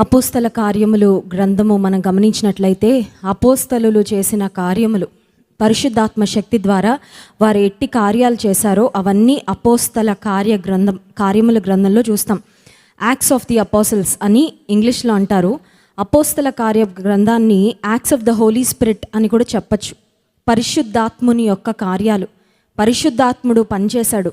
అపోస్తల కార్యములు గ్రంథము మనం గమనించినట్లయితే అపోస్తలు చేసిన కార్యములు పరిశుద్ధాత్మ శక్తి ద్వారా వారు ఎట్టి కార్యాలు చేశారో అవన్నీ అపోస్తల కార్య గ్రంథం కార్యముల గ్రంథంలో చూస్తాం. యాక్ట్స్ ఆఫ్ ది అపోసల్స్ అని ఇంగ్లీష్లో అంటారు. అపోస్తల కార్య గ్రంథాన్ని Acts of the Holy Spirit అని కూడా చెప్పచ్చు. పరిశుద్ధాత్ముని యొక్క కార్యాలు. పరిశుద్ధాత్ముడు పనిచేశాడు.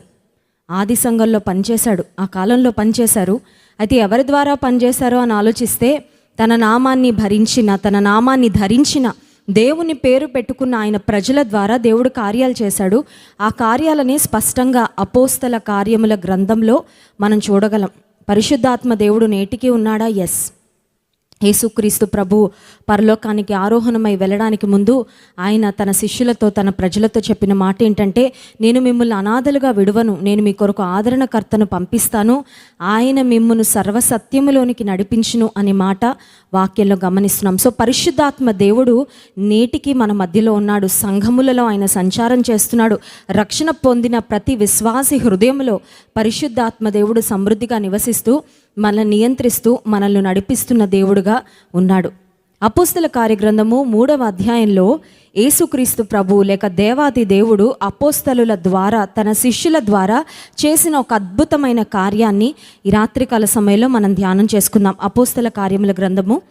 ఆది సంఘంలో పనిచేశాడు. ఆ కాలంలో పనిచేశారు. అయితే ఎవరి ద్వారా పనిచేశారో అని ఆలోచిస్తే తన నామాన్ని భరించిన తన నామాన్ని ధరించిన దేవుని పేరు పెట్టుకున్న ఆయన ప్రజల ద్వారా దేవుడు కార్యాలు చేశాడు. ఆ కార్యాలని స్పష్టంగా అపోస్తల కార్యముల గ్రంథంలో మనం చూడగలం. పరిశుద్ధాత్మ దేవుడు నేటికి ఉన్నాడా? ఎస్ యేసుక్రీస్తు ప్రభు పరలోకానికి ఆరోహణమై వెళ్ళడానికి ముందు ఆయన తన శిష్యులతో తన ప్రజలతో చెప్పిన మాట ఏంటంటే నేను మిమ్మల్ని అనాథలుగా విడువను. నేను మీ కొరకు ఆదరణకర్తను పంపిస్తాను. ఆయన మిమ్మల్ని సర్వసత్యములోనికి నడిపించును అనే మాట వాక్యంలో గమనిస్తున్నాం. సో పరిశుద్ధాత్మ దేవుడు నేటికి మన మధ్యలో ఉన్నాడు. సంఘములలో ఆయన సంచారం చేస్తున్నాడు. రక్షణ పొందిన ప్రతి విశ్వాసి హృదయంలో పరిశుద్ధాత్మ దేవుడు సమృద్ధిగా నివసిస్తూ మనల్ని నియంత్రిస్తూ మనల్ని నడిపిస్తున్న దేవుడుగా ఉన్నాడు. అపోస్తల కార్యగ్రంథము మూడవ అధ్యాయంలో యేసుక్రీస్తు ప్రభు లేక దేవాది దేవుడు అపోస్తలుల ద్వారా తన శిష్యుల ద్వారా చేసిన ఒక అద్భుతమైన కార్యాన్ని ఈ రాత్రికాల సమయంలో మనం ధ్యానం చేసుకుందాం. అపోస్తల కార్యముల గ్రంథము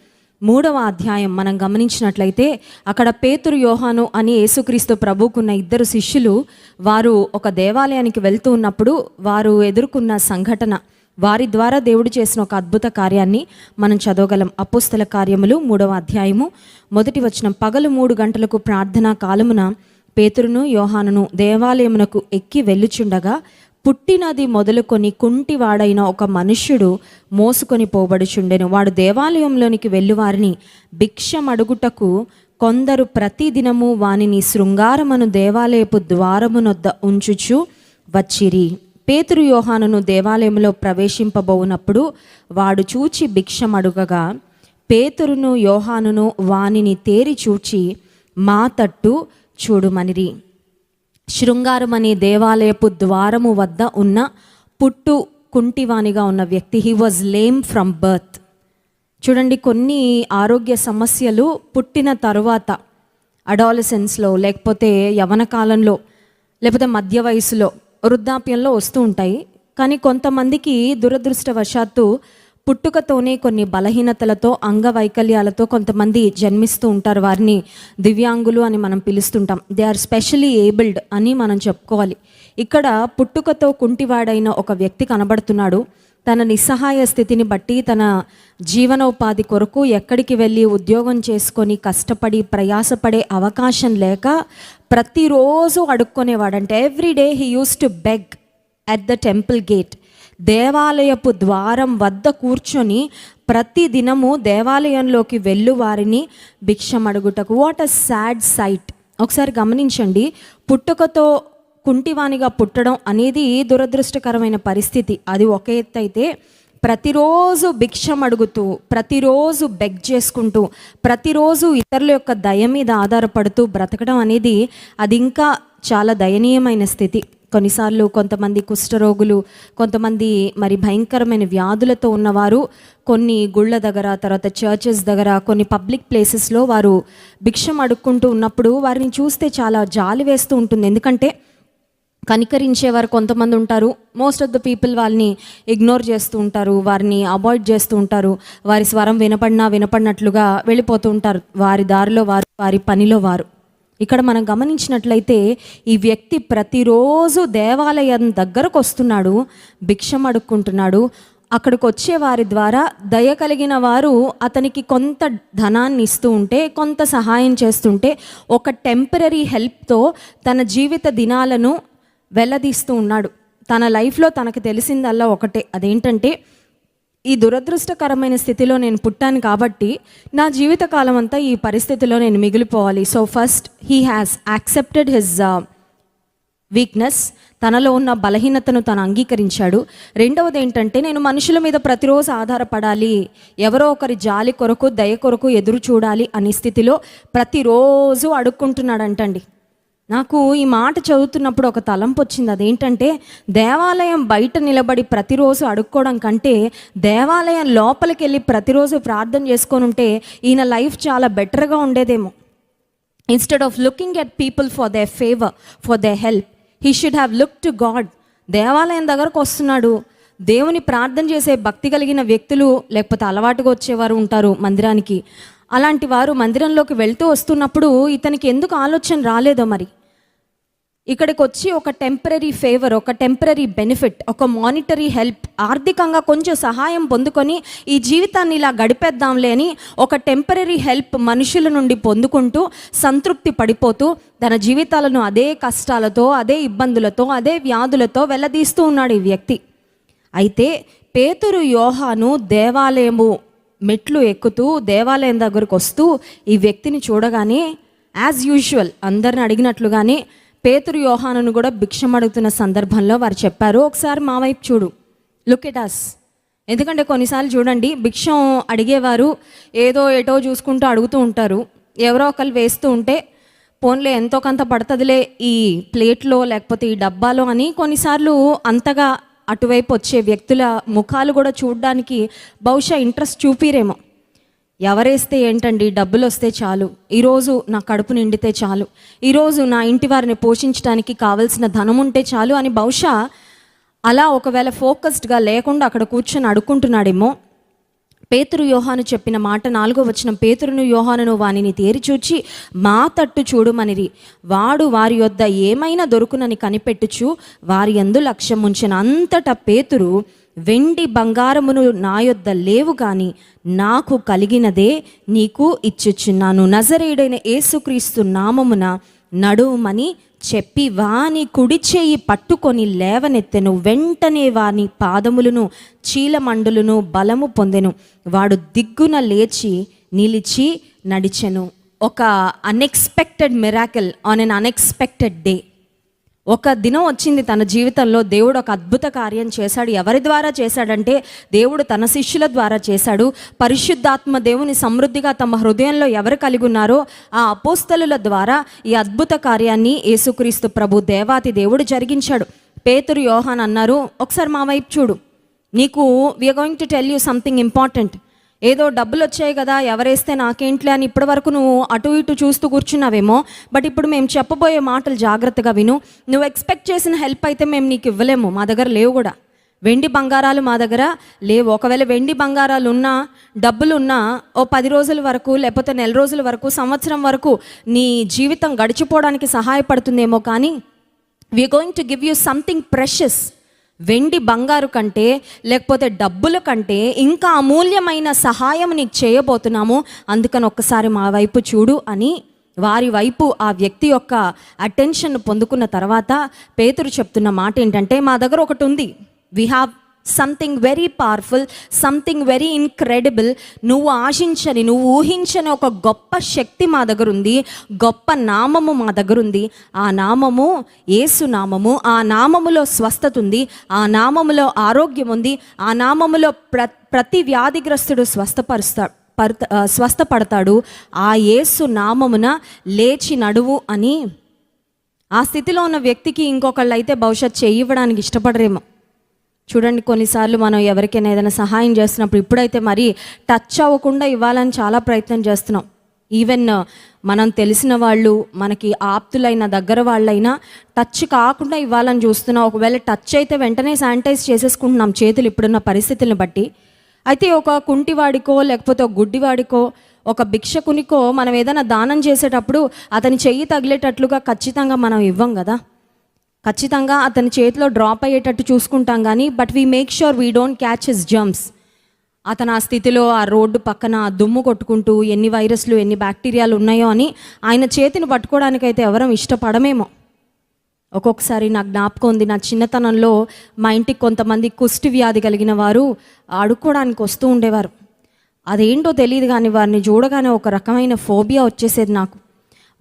మూడవ అధ్యాయం మనం గమనించినట్లయితే అక్కడ పేతురు యోహాను అని యేసుక్రీస్తు ప్రభుకున్న ఇద్దరు శిష్యులు వారు ఒక దేవాలయానికి వెళ్తూ ఉన్నప్పుడు వారు ఎదుర్కొన్న సంఘటన. వారి ద్వారా దేవుడు చేసిన ఒక అద్భుత కార్యాన్ని మనం చదవగలం. అపుస్తల కార్యములు మూడవ అధ్యాయము. మొదటి వచనం పగలు మూడు గంటలకు ప్రార్థనా కాలమున పేతురును యోహానును దేవాలయమునకు ఎక్కి వెళ్ళుచుండగా పుట్టినది మొదలుకొని కుంటివాడైన ఒక మనుష్యుడు మోసుకొని పోబడుచుండెను. వాడు దేవాలయంలోనికి వెళ్ళువారిని భిక్షమడుగుటకు కొందరు ప్రతిదినము వానిని శృంగారమును దేవాలయపు ద్వారమునొద్ద ఉంచుచు వచ్చిరి. పేతురు యోహానును దేవాలయంలో ప్రవేశింపబోనప్పుడు వాడు చూచి భిక్షమడుగగా పేతురును యోహానును వానిని తేరి చూచి మా తట్టు చూడుమనిరి. శృంగారమనే దేవాలయపు ద్వారము వద్ద ఉన్న పుట్టు కుంటివానిగా ఉన్న వ్యక్తి he was lame from birth చూడండి కొన్ని ఆరోగ్య సమస్యలు పుట్టిన తరువాత అడాలసెన్స్లో లేకపోతే యవన కాలంలో లేకపోతే మధ్య వయసులో వృద్ధాప్యంలో వస్తూ ఉంటాయి. కానీ కొంతమందికి దురదృష్టవశాత్తు పుట్టుకతోనే కొన్ని బలహీనతలతో అంగవైకల్యాలతో కొంతమంది జన్మిస్తూ ఉంటారు వారిని. దివ్యాంగులు అని మనం పిలుస్తుంటాం. దే ఆర్ స్పెషలీ ఏబుల్డ్ అని మనం చెప్పుకోవాలి. ఇక్కడ పుట్టుకతో కుంటివాడైన ఒక వ్యక్తి కనబడుతున్నాడు. తన నిస్సహాయ స్థితిని బట్టి తన జీవనోపాధి కొరకు ఎక్కడికి వెళ్ళి ఉద్యోగం చేసుకొని కష్టపడి ప్రయాసపడే అవకాశం లేక ప్రతిరోజు అడుక్కునేవాడంటే every day he used to beg at the temple gate దేవాలయపు ద్వారం వద్ద కూర్చొని ప్రతి దినము దేవాలయంలోకి వెళ్ళు వారిని భిక్షం అడుగుటకు వాట్ అ సాడ్ సైట్ ఒకసారి గమనించండి. పుట్టుకతో కుంటివానిగా పుట్టడం అనేది దురదృష్టకరమైన పరిస్థితి. అది ఒక ఎత్తు అయితే ప్రతిరోజు భిక్షం అడుగుతూ ప్రతిరోజు బెగ్ చేసుకుంటూ ప్రతిరోజు ఇతరుల యొక్క దయ మీద ఆధారపడుతూ బ్రతకడం అనేది అది ఇంకా చాలా దయనీయమైన స్థితి. కొన్నిసార్లు కొంతమంది కుష్ఠరోగులు కొంతమంది మరి భయంకరమైన వ్యాధులతో ఉన్నవారు కొన్ని గుళ్ళ దగ్గర తర్వాత చర్చెస్ దగ్గర కొన్ని పబ్లిక్ ప్లేసెస్లో వారు భిక్షం అడుక్కుంటూ ఉన్నప్పుడు వారిని చూస్తే చాలా జాలి వేస్తూ ఉంటుంది. ఎందుకంటే కనికరించేవారు కొంతమంది ఉంటారు. మోస్ట్ ఆఫ్ ద పీపుల్ వాళ్ళని ఇగ్నోర్ చేస్తూ ఉంటారు. వారిని అవాయిడ్ చేస్తూ ఉంటారు. వారి స్వరం వినపడినా వినపడినట్లుగా వెళ్ళిపోతూ ఉంటారు. వారి దారిలో వారు వారి పనిలో వారు. ఇక్కడ మనం గమనించినట్లయితే ఈ వ్యక్తి ప్రతిరోజు దేవాలయం దగ్గరకు వస్తున్నాడు భిక్షం అడుక్కుంటున్నాడు. అక్కడికి వచ్చే వారి ద్వారా దయ కలిగిన వారు అతనికి కొంత ధనాన్ని ఇస్తూ ఉంటే కొంత సహాయం చేస్తుంటే ఒక టెంపరీ హెల్ప్తో తన జీవిత దినాలను వెళ్ళదీస్తూ ఉన్నాడు. తన లైఫ్లో తనకు తెలిసిందల్లా ఒకటే. అదేంటంటే ఈ దురదృష్టకరమైన స్థితిలో నేను పుట్టాను కాబట్టి నా జీవితకాలం అంతా ఈ పరిస్థితిలో నేను మిగిలిపోవాలి. So first he has accepted his weakness తనలో ఉన్న బలహీనతను తను అంగీకరించాడు. రెండవది ఏంటంటే నేను మనుషుల మీద ప్రతిరోజు ఆధారపడాలి. ఎవరో ఒకరి జాలి కొరకు దయ కొరకు ఎదురు చూడాలి అనే స్థితిలో ప్రతిరోజు అడుక్కుంటున్నాడంటండి. నాకు ఈ మాట చదువుతున్నప్పుడు ఒక తలంపు వచ్చింది. అదేంటంటే దేవాలయం బయట నిలబడి ప్రతిరోజు అడుక్కోవడం కంటే దేవాలయం లోపలికి వెళ్ళి ప్రతిరోజు ప్రార్థన చేసుకొని ఉంటే ఈయన లైఫ్ చాలా బెటర్గా ఉండేదేమో. Instead of looking at people for the favour for the help he should have look to God దేవాలయం దగ్గరకు వస్తున్నాడు. దేవుని ప్రార్థన చేసే భక్తి కలిగిన వ్యక్తులు లేకపోతే అలవాటుగా వచ్చేవారు ఉంటారు మందిరానికి. అలాంటి వారు మందిరంలోకి వెళ్తూ వస్తున్నప్పుడు ఇతనికి ఎందుకు ఆలోచన రాలేదో మరి? ఇక్కడికి వచ్చి ఒక టెంపరీ ఫేవర్ ఒక టెంపరీ బెనిఫిట్ ఒక మానిటరీ హెల్ప్ ఆర్థికంగా కొంచెం సహాయం పొందుకొని ఈ జీవితాన్ని ఇలా గడిపేద్దాంలే అని ఒక టెంపరీ హెల్ప్ మనుషుల నుండి పొందుకుంటూ సంతృప్తి పడిపోతూ తన జీవితాలను అదే కష్టాలతో అదే ఇబ్బందులతో అదే వ్యాధులతో వెళ్ళదీస్తూ ఉన్నాడు ఈ వ్యక్తి. అయితే పేతురు యోహాను దేవాలయము మెట్లు ఎక్కుతూ దేవాలయం దగ్గరకు వస్తూ ఈ వ్యక్తిని చూడగానే యాజ్ యూజువల్ అందరిని అడిగినట్లుగానే పేతురు యోహానును కూడా భిక్షం అడుగుతున్న సందర్భంలో వారు చెప్పారు. ఒకసారి మా వైపు చూడు. లుక్ ఎట్ అస్ ఎందుకంటే కొన్నిసార్లు చూడండి భిక్షం అడిగేవారు ఏదో ఏటో చూసుకుంటూ అడుగుతూ ఉంటారు. ఎవరో ఒకరు వేస్తూ ఉంటే పోన్లే ఎంతో కొంత పడుతుందిలే ఈ ప్లేట్లో లేకపోతే ఈ డబ్బాలో అని కొన్నిసార్లు అంతగా అటువైపు వచ్చే వ్యక్తుల ముఖాలు కూడా చూడడానికి బహుశా ఇంట్రెస్ట్ చూపిరేమో. ఎవరేస్తే ఏంటండి? డబ్బులు వస్తే చాలు. ఈరోజు నా కడుపు నిండితే చాలు. ఈరోజు నా ఇంటి వారిని పోషించడానికి కావలసిన ధనం ఉంటే చాలు అని బహుశా అలా ఒకవేళ ఫోకస్డ్గా లేకుండా అక్కడ కూర్చొని అడుక్కుంటున్నాడేమో. పేతురు యోహాను చెప్పిన మాట నాలుగో వచ్చిన పేతురును యోహానును వానిని తేరిచూచి మా తట్టు చూడుమనిరి. వాడు వారి యొద్ద ఏమైనా దొరుకునని కనిపెట్టుచు వారి ఎందు లక్ష్యం ఉంచిన అంతటా పేతురు వెండి బంగారమును నా యొద్ద లేవు గాని నాకు కలిగినదే నీకు ఇచ్చుచున్నాను. నజరేయుడైన యేసుక్రీస్తు నామమున నడుమని చెప్పి వాని కుడి చేయి పట్టుకొని లేవనెత్తెను. వెంటనే వాని పాదములను చీలమండులను బలము పొందెను. వాడు దిగ్గున లేచి నిలిచి నడిచెను. ఒక unexpected miracle on an unexpected day ఒక దినం వచ్చింది తన జీవితంలో. దేవుడు ఒక అద్భుత కార్యం చేశాడు. ఎవరి ద్వారా చేశాడంటే దేవుడు తన శిష్యుల ద్వారా చేశాడు. పరిశుద్ధాత్మ దేవుని సమృద్ధిగా తమ హృదయంలో ఎవరు కలిగి ఉన్నారో ఆ అపోస్తలుల ద్వారా ఈ అద్భుత కార్యాన్ని యేసుక్రీస్తు ప్రభు దేవాతి దేవుడు జరిగించాడు. పేతురు యోహాన్ అన్నారు ఒకసారి మా వైపు చూడు. నీకు we're going to tell you something important ఏదో డబ్బులు వచ్చాయి కదా ఎవరేస్తే నాకేంట్లే అని ఇప్పటి వరకు నువ్వు అటు ఇటు చూస్తూ కూర్చున్నావేమో. బట్ ఇప్పుడు మేము చెప్పబోయే మాటలు జాగ్రత్తగా విను. నువ్వు ఎక్స్పెక్ట్ చేసిన హెల్ప్ అయితే మేము నీకు ఇవ్వలేము. మా దగ్గర లేవు కూడా. వెండి బంగారాలు మా దగ్గర లేవు. ఒకవేళ వెండి బంగారాలు ఉన్నా డబ్బులు ఉన్నా ఓ పది రోజుల వరకు లేకపోతే నెల రోజుల వరకు సంవత్సరం వరకు నీ జీవితం గడిచిపోవడానికి సహాయపడుతుందేమో కానీ we're going to give you something precious వెండి బంగారు కంటే లేకపోతే డబ్బుల కంటే ఇంకా అమూల్యమైన సహాయం నీకు చేయబోతున్నాము. అందుకని ఒక్కసారి మా వైపు చూడు అని వారి వైపు ఆ వ్యక్తి యొక్క అటెన్షన్ పొందుకున్న తర్వాత పేతురు చెప్తున్న మాట ఏంటంటే మా దగ్గర ఒకటి ఉంది. We have something very powerful something very incredible నువ్వు ఆశించని నువ్వు ఊహించని ఒక గొప్ప శక్తి మా దగ్గర ఉంది గొప్ప నామము మా దగ్గర ఉంది ఆ నామము ఏసు నామము ఆ నామములో స్వస్థత ఉంది ఆ నామములో ఆరోగ్యం ఉంది ఆ నామములో ప్ర ప్రతి వ్యాధిగ్రస్తుడు స్వస్థపరుస్తాడు పరుత స్వస్థపడతాడు. ఆ యేసు నామమున లేచి నడువు అని. ఆ స్థితిలో ఉన్న వ్యక్తికి ఇంకొకళ్ళు అయితే భవిష్యత్ చేయివ్వడానికి ఇష్టపడరేమో. చూడండి కొన్నిసార్లు మనం ఎవరికైనా ఏదైనా సహాయం చేస్తున్నప్పుడు ఇప్పుడైతే మరి టచ్ అవ్వకుండా ఇవ్వాలని చాలా ప్రయత్నం చేస్తున్నాం. ఈవెన్ uh, మనం తెలిసిన వాళ్ళు మనకి ఆప్తులైన దగ్గర వాళ్ళైనా టచ్ కాకుండా ఇవ్వాలని చూస్తున్నాం. ఒకవేళ టచ్ అయితే వెంటనే శానిటైజ్ చేసేసుకుంటున్నాం చేతులు ఇప్పుడున్న పరిస్థితులను బట్టి. అయితే ఒక కుంటివాడికో లేకపోతే ఒక గుడ్డివాడికో ఒక భిక్షకునికో మనం ఏదైనా దానం చేసేటప్పుడు అతని చెయ్యి తగిలేటట్లుగా ఖచ్చితంగా మనం ఇవ్వం కదా. ఖచ్చితంగా అతని చేతిలో డ్రాప్ అయ్యేటట్టు చూసుకుంటాం కానీ but we make sure we don't catch his germs అతను ఆ స్థితిలో ఆ రోడ్డు పక్కన ఆ దుమ్ము కొట్టుకుంటూ ఎన్ని వైరస్లు ఎన్ని బ్యాక్టీరియాలు ఉన్నాయో అని ఆయన చేతిని పట్టుకోవడానికైతే ఎవరం ఇష్టపడమేమో. ఒక్కొక్కసారి నా జ్ఞాపకం ఉంది నా చిన్నతనంలో మా ఇంటికి కొంతమంది కుష్టి వ్యాధి కలిగిన వారు ఆడుకోవడానికి వస్తూ ఉండేవారు. అదేంటో తెలియదు కానీ వారిని చూడగానే ఒక రకమైన ఫోబియా వచ్చేసేది నాకు.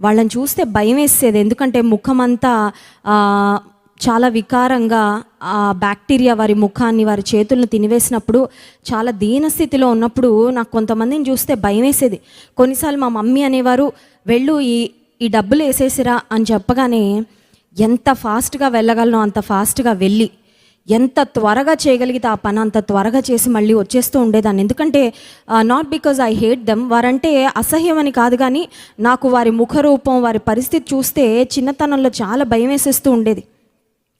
వాళ్ళని చూస్తే భయం వేసేది. ఎందుకంటే ముఖం అంతా చాలా వికారంగా ఆ బ్యాక్టీరియా వారి ముఖాన్ని వారి చేతులను తినివేసినప్పుడు చాలా దీనస్థితిలో ఉన్నప్పుడు నాకు కొంతమందిని చూస్తే భయం వేసేది. కొన్నిసార్లు మా మమ్మీ అనేవారు వెళ్ళు ఈ ఈ డబ్బులు వేసేసిరా అని చెప్పగానే ఎంత ఫాస్ట్గా వెళ్ళగలనో అంత ఫాస్ట్గా వెళ్ళి ఎంత త్వరగా చేయగలిగితే ఆ పని అంత త్వరగా చేసి మళ్ళీ వచ్చేస్తూ ఉండేదాన్ని. ఎందుకంటే not because I hate them వారంటే అసహ్యం అని కాదు కానీ నాకు వారి ముఖరూపం వారి పరిస్థితి చూస్తే చిన్నతనంలో చాలా భయం వేసేస్తూ ఉండేది.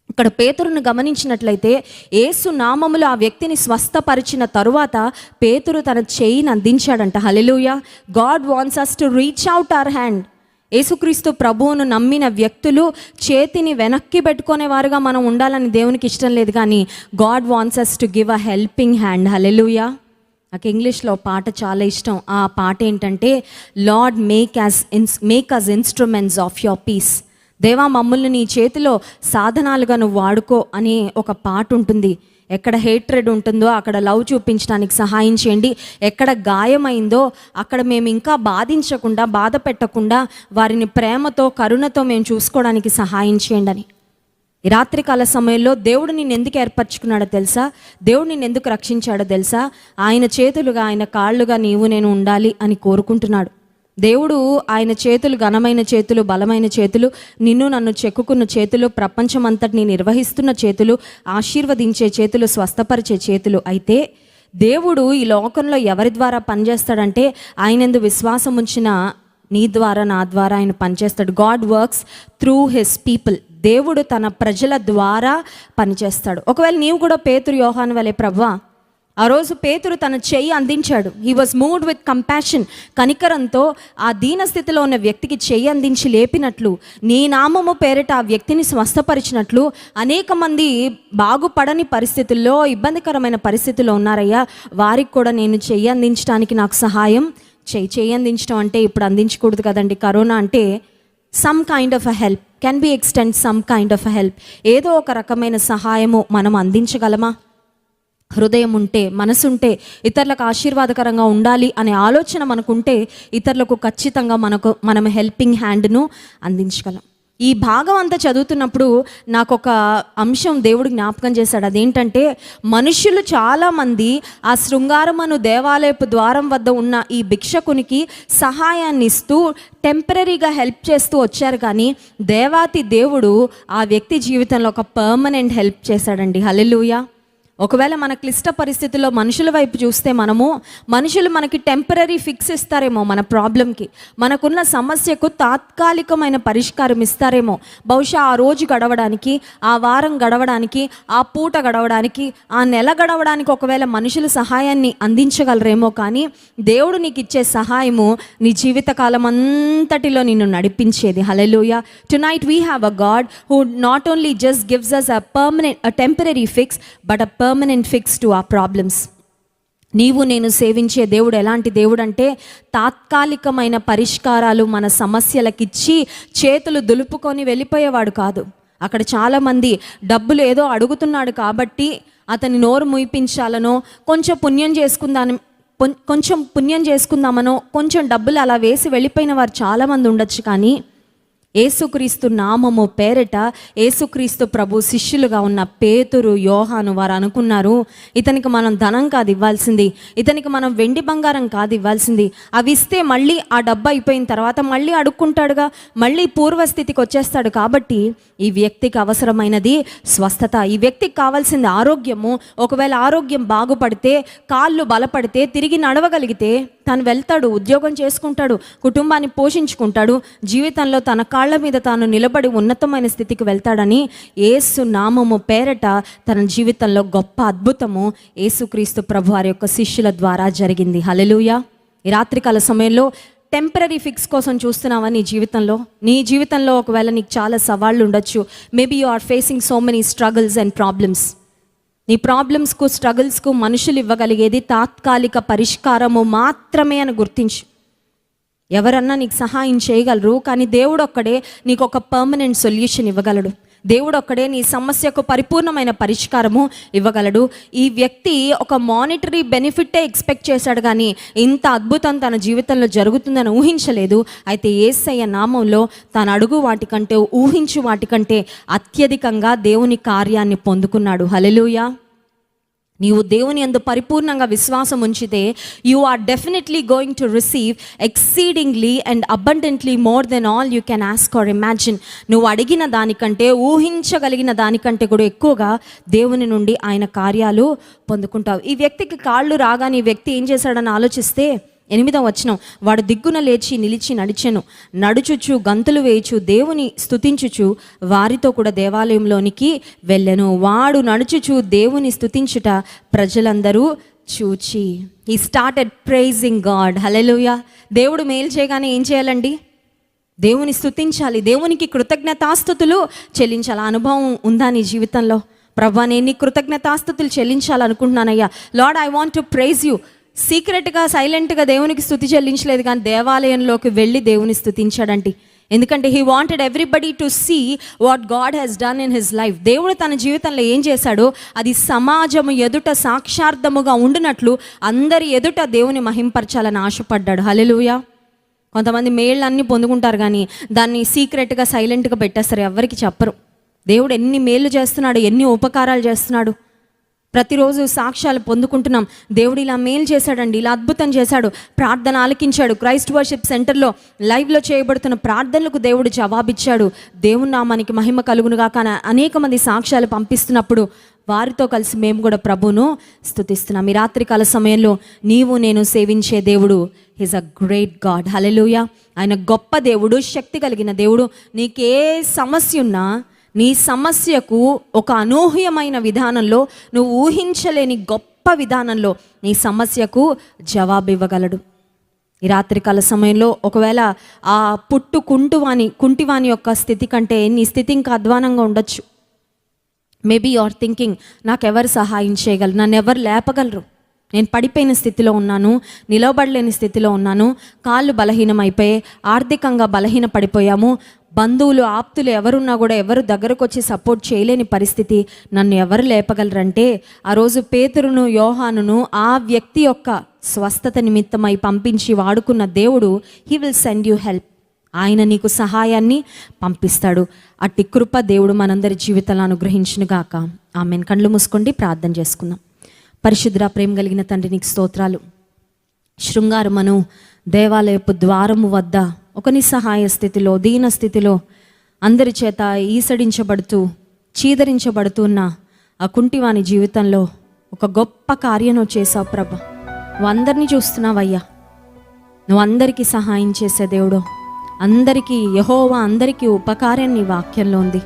ఇక్కడ పేతురును గమనించినట్లయితే ఏసు నామములు ఆ వ్యక్తిని స్వస్థపరిచిన తరువాత పేతురు తన చేయిని అందించాడంట. Hallelujah God wants us to reach out our hand యేసుక్రీస్తు ప్రభువును నమ్మిన వ్యక్తులు చేతిని వెనక్కి పెట్టుకునేవారుగా మనం ఉండాలని దేవునికి ఇష్టం లేదు కానీ God wants us to give a helping hand hallelujah నాకు ఇంగ్లీష్లో పాట చాలా ఇష్టం. ఆ పాట ఏంటంటే Lord make us in make us instruments of your peace దేవా మమ్మల్ని నీ చేతిలో సాధనాలుగా నువ్వు వాడుకో అనే ఒక పాట ఉంటుంది. ఎక్కడ హేట్రెడ్ ఉంటుందో అక్కడ లవ్ చూపించడానికి సహాయం చేయండి. ఎక్కడ గాయమైందో అక్కడ మేము ఇంకా బాధించకుండా బాధ పెట్టకుండా వారిని ప్రేమతో కరుణతో మేము చూసుకోవడానికి సహాయం చేయండి అని. ఈ రాత్రికాల సమయంలో దేవుడు నిన్ను ఎందుకు ఏర్పరచుకున్నాడో తెలుసా? దేవుడు నిన్ను ఎందుకు రక్షించాడో తెలుసా? ఆయన చేతులుగా ఆయన కాళ్ళుగా నీవు నేను ఉండాలి అని కోరుకుంటున్నాడు. దేవుడు ఆయన చేతులు ఘనమైన చేతులు బలమైన చేతులు నిన్ను నన్ను చెక్కుకున్న చేతులు ప్రపంచమంతటిని నిర్వహిస్తున్న చేతులు ఆశీర్వదించే చేతులు స్వస్థపరిచే చేతులు. అయితే దేవుడు ఈ లోకంలో ఎవరి ద్వారా పనిచేస్తాడంటే ఆయనందు విశ్వాసం ఉంచిన నీ ద్వారా నా ద్వారా ఆయన పనిచేస్తాడు. God works through his people. దేవుడు తన ప్రజల ద్వారా పనిచేస్తాడు. ఒకవేళ నీవు కూడా పేతురు యోహాన్ వలె ప్రభా ఆ రోజు పేతురు తన చెయ్యి అందించాడు. He was moved with compassion కనికరంతో ఆ దీన స్థితిలో ఉన్న వ్యక్తికి చెయ్యి అందించి లేపినట్లు నీ నామము పేరిట ఆ వ్యక్తిని స్వస్థపరిచినట్లు అనేక మంది బాగుపడని పరిస్థితుల్లో ఇబ్బందికరమైన పరిస్థితుల్లో ఉన్నారయ్యా. వారికి కూడా నేను చెయ్యి అందించడానికి నాకు సహాయం చెయ్యి చెయ్యి అందించడం అంటే ఇప్పుడు అందించకూడదు కదండి. కరోనా అంటే some kind of a help can be extend some kind of a help ఏదో ఒక రకమైన సహాయము మనం అందించగలమా? హృదయం ఉంటే మనసుంటే ఇతరులకు ఆశీర్వాదకరంగా ఉండాలి అనే ఆలోచన మనకుంటే ఇతరులకు ఖచ్చితంగా మనకు మనం హెల్పింగ్ హ్యాండ్ను అందించగలం. ఈ భాగం అంతా చదువుతున్నప్పుడు నాకు ఒక అంశం దేవుడు జ్ఞాపకం చేశాడు. అదేంటంటే మనుషులు చాలామంది ఆ శృంగారమను దేవాలయపు ద్వారం వద్ద ఉన్న ఈ భిక్షకునికి సహాయాన్ని ఇస్తూ టెంపరీగా హెల్ప్ చేస్తూ వచ్చారు కానీ దేవాతి దేవుడు ఆ వ్యక్తి జీవితంలో ఒక పర్మనెంట్ హెల్ప్ చేశాడండి. హలెలుయా ఒకవేళ మన క్లిష్ట పరిస్థితుల్లో మనుషుల వైపు చూస్తే మనము మనుషులు మనకి టెంపరీ ఫిక్స్ ఇస్తారేమో మన ప్రాబ్లంకి మనకున్న సమస్యకు తాత్కాలికమైన పరిష్కారం ఇస్తారేమో. బహుశా ఆ రోజు గడవడానికి ఆ వారం గడవడానికి ఆ పూట గడవడానికి ఆ నెల గడవడానికి ఒకవేళ మనుషులు సహాయాన్ని అందించగలరేమో కానీ దేవుడు నీకు ఇచ్చే సహాయము నీ జీవితకాలం అంతటిలో నిన్ను నడిపించేది. Hallelujah tonight we have a God who not only just gives us a permanent a temporary fix but a permanent fix to ఆ ప్రాబ్లమ్స్ నీవు నేను సేవించే దేవుడు ఎలాంటి దేవుడు అంటే తాత్కాలికమైన పరిష్కారాలు మన సమస్యలకిచ్చి చేతులు దులుపుకొని వెళ్ళిపోయేవాడు కాదు. అక్కడ చాలామంది డబ్బులు ఏదో అడుగుతున్నాడు కాబట్టి అతని నోరు ముయిపించాలనో కొంచెం పుణ్యం చేసుకుందాని కొంచెం పుణ్యం చేసుకుందామనో కొంచెం డబ్బులు అలా వేసి వెళ్ళిపోయిన వారు చాలామంది ఉండొచ్చు కానీ ఏసుక్రీస్తు నామము పేరిట ఏసుక్రీస్తు ప్రభు శిష్యులుగా ఉన్న పేతురు యోహాను వారు అనుకున్నారు ఇతనికి మనం ధనం కాదు ఇవ్వాల్సింది ఇతనికి మనం వెండి బంగారం కాదు ఇవ్వాల్సింది. అవి ఇస్తే మళ్ళీ ఆ డబ్బు అయిపోయిన తర్వాత మళ్ళీ అడుక్కుంటాడుగా మళ్ళీ పూర్వస్థితికి వచ్చేస్తాడు కాబట్టి ఈ వ్యక్తికి అవసరమైనది స్వస్థత. ఈ వ్యక్తికి కావాల్సింది ఆరోగ్యము. ఒకవేళ ఆరోగ్యం బాగుపడితే కాళ్ళు బలపడితే తిరిగి నడవగలిగితే తను వెళ్తాడు ఉద్యోగం చేసుకుంటాడు కుటుంబాన్ని పోషించుకుంటాడు జీవితంలో తన కాళ్ళ మీద తాను నిలబడి ఉన్నతమైన స్థితికి వెళ్తాడని ఏసు నామము పేరట తన జీవితంలో గొప్ప అద్భుతము ఏసుక్రీస్తు ప్రభు వారి యొక్క శిష్యుల ద్వారా జరిగింది. హలెలుయ ఈ రాత్రికాల సమయంలో టెంపరీ ఫిక్స్ కోసం చూస్తున్నావా నీ జీవితంలో? నీ జీవితంలో ఒకవేళ నీకు చాలా సవాళ్ళు ఉండొచ్చు. Maybe you are facing so many struggles and problems నీ ప్రాబ్లమ్స్కు స్ట్రగుల్స్కు మనుషులు ఇవ్వగలిగేది తాత్కాలిక పరిష్కారము మాత్రమే అని గుర్తించు. ఎవరన్నా నీకు సహాయం చేయగలరు? కానీ దేవుడు ఒక్కడే నీకు ఒక పర్మనెంట్ సొల్యూషన్ ఇవ్వగలడు. దేవుడు ఒక్కడే నీ సమస్యకు పరిపూర్ణమైన పరిష్కారము ఇవ్వగలడు. ఈ వ్యక్తి ఒక మానిటరీ బెనిఫిటే ఎక్స్పెక్ట్ చేశాడు కానీ ఇంత అద్భుతం తన జీవితంలో జరుగుతుందని ఊహించలేదు. అయితే ఏసయ్య నామంలో తాను అడుగు వాటికంటే ఊహించు వాటికంటే అత్యధికంగా దేవుని కార్యాన్ని పొందుకున్నాడు. హలెలుయా నీవు దేవుని యందు పరిపూర్ణంగా విశ్వాసం ఉంచితే you are definitely going to receive exceedingly and abundantly more than all you can ask or imagine నువ్వు అడిగిన దానికంటే ఊహించగలిగిన దానికంటే కూడా ఎక్కువగా దేవుని నుండి ఆయన కార్యాలు పొందుకుంటావు. ఈ వ్యక్తికి కాళ్ళు రాగానే ఈ వ్యక్తి ఏం చేశాడని ఆలోచిస్తే ఎనిమిదవ వచనం. వాడు దిగ్గున లేచి నిలిచి నడిచెను. నడుచుచు గంతులు వేయుచు దేవుని స్థుతించుచు వారితో కూడా దేవాలయంలోనికి వెళ్ళెను. వాడు నడుచుచు దేవుని స్థుతించుట ప్రజలందరూ చూచి. ఈ స్టార్టెడ్ ప్రైజింగ్ గాడ్ హలెలుయ దేవుడు మేలు చేయగానే ఏం చేయాలండి? దేవుని స్థుతించాలి దేవునికి కృతజ్ఞతాస్థుతులు చెల్లించాలి. అనుభవం ఉందా నీ జీవితంలో? ప్రభా నేను నీ కృతజ్ఞతాస్థుతులు చెల్లించాలనుకుంటున్నానయ్యా. Lord I want to praise you సీక్రెట్గా సైలెంట్గా దేవునికి స్థుతి చెల్లించలేదు కానీ దేవాలయంలోకి వెళ్ళి దేవుని స్థుతించాడండి. ఎందుకంటే he wanted everybody to see what God has done in his life దేవుడు తన జీవితంలో ఏం చేశాడో అది సమాజము ఎదుట సాక్షార్థముగా ఉండినట్లు అందరి ఎదుట దేవుని మహింపరచాలని ఆశపడ్డాడు. హలెలుయా కొంతమంది మేళ్ళు అన్నీ పొందుకుంటారు కానీ దాన్ని సీక్రెట్గా సైలెంట్గా పెట్టేస్తారు ఎవరికి చెప్పరు. దేవుడు ఎన్ని మేళ్ళు చేస్తున్నాడు ఎన్ని ఉపకారాలు చేస్తున్నాడు. ప్రతిరోజు సాక్ష్యాలు పొందుకుంటున్నాం. దేవుడు ఇలా మేలు చేశాడండి. ఇలా అద్భుతం చేశాడు. ప్రార్థన ఆలకించాడు. క్రైస్ట్ వర్షిప్ సెంటర్లో లైవ్లో చేయబడుతున్న ప్రార్థనలకు దేవుడు జవాబిచ్చాడు. దేవుని నామానికి మహిమ కలుగునుగా కానీ అనేక మంది సాక్ష్యాలు పంపిస్తున్నప్పుడు వారితో కలిసి మేము కూడా ప్రభును స్థుతిస్తున్నాం ఈ రాత్రికాల సమయంలో నీవు నేను సేవించే దేవుడు. Is a great God hallelujah ఆయన గొప్ప దేవుడు శక్తి కలిగిన దేవుడు. నీకే సమస్య ఉన్నా నీ సమస్యకు ఒక అనూహ్యమైన విధానంలో నువ్వు ఊహించలేని గొప్ప విధానంలో నీ సమస్యకు జవాబు ఇవ్వగలడు ఈ రాత్రికాల సమయంలో ఒకవేళ ఆ పుట్టు కుంటువాని కుంటివాని యొక్క స్థితి కంటే నీ స్థితి ఇంకా అధ్వానంగా ఉండొచ్చు. మేబీ యువర్ థింకింగ్ నాకెవరు సహాయం చేయగలరు? నన్ను ఎవరు లేపగలరు? నేను పడిపోయిన స్థితిలో ఉన్నాను నిలవబడలేని స్థితిలో ఉన్నాను కాళ్ళు బలహీనమైపోయి ఆర్థికంగా బలహీన పడిపోయాము బంధువులు ఆప్తులు ఎవరున్నా కూడా ఎవరు దగ్గరకు వచ్చి సపోర్ట్ చేయలేని పరిస్థితి నన్ను ఎవరు లేపగలరంటే ఆ రోజు పేతురును యోహానును ఆ వ్యక్తి యొక్క స్వస్థత నిమిత్తమై పంపించి వాడుకున్న దేవుడు he will send you help ఆయన నీకు సహాయాన్ని పంపిస్తాడు. అట్టి కృప దేవుడు మనందరి జీవితాలను అనుగ్రహించునుగాక ఆమెను. కళ్ళు మూసుకోండి ప్రార్థన చేసుకుందాం. పరిశుద్ర ప్రేమ కలిగిన తండ్రి నీకు స్తోత్రాలు. శృంగారమను దేవాలయపు ద్వారము వద్ద ఒక నిస్సహాయ స్థితిలో దీన స్థితిలో అందరి చేత ఈసడించబడుతూ చీదరించబడుతున్న ఆ కుంటివాని జీవితంలో ఒక గొప్ప కార్యం నువ్వు చేసావు ప్రభ. నువ్వు అందరినీ చూస్తున్నావయ్యా. నువ్వు అందరికీ సహాయం చేసే దేవుడు. అందరికీ యహోవా అందరికీ ఉపకారం నీ వాక్యంలో ఉంది.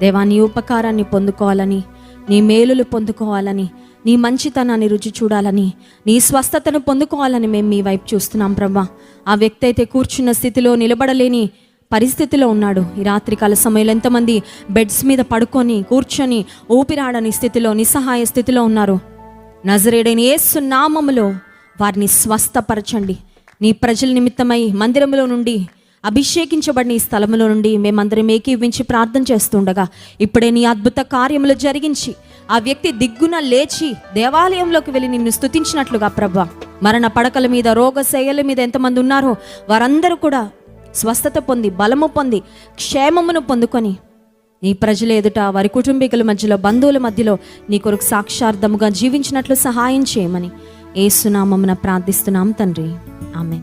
దేవా నీ ఉపకారాన్ని పొందుకోవాలని నీ మేలులు పొందుకోవాలని నీ మంచితనాన్ని రుచి చూడాలని నీ స్వస్థతను పొందుకోవాలని మేము మీ వైపు చూస్తున్నాం ప్రభా ఆ వ్యక్తి అయితే కూర్చున్న స్థితిలో నిలబడలేని పరిస్థితిలో ఉన్నాడు. ఈ రాత్రికాల సమయంలో ఎంతమంది బెడ్స్ మీద పడుకొని కూర్చొని ఊపిరాడని స్థితిలో నిస్సహాయ స్థితిలో ఉన్నారు. నజరేడైన ఏసు నామములో వారిని స్వస్థపరచండి. నీ ప్రజల నిమిత్తమై మందిరంలో నుండి అభిషేకించబడిన ఈ స్థలములో నుండి మేమందరం ఏకీవించి ప్రార్థన చేస్తుండగా ఇప్పుడే నీ అద్భుత కార్యములు జరిగించి ఆ వ్యక్తి దిగ్గున లేచి దేవాలయంలోకి వెళ్ళి నిన్ను స్థుతించినట్లుగా ప్రభ. మరణ పడకల మీద రోగ శైల మీద ఎంతమంది ఉన్నారో వారందరూ కూడా స్వస్థత పొంది బలము పొంది క్షేమమును పొందుకొని నీ ప్రజల ఎదుట వారి కుటుంబీకుల మధ్యలో బంధువుల మధ్యలో నీ కొరకు సాక్షార్థముగా జీవించినట్లు సహాయం చేయమని ఏసునామమున ప్రార్థిస్తున్నాం తండ్రి. ఆమె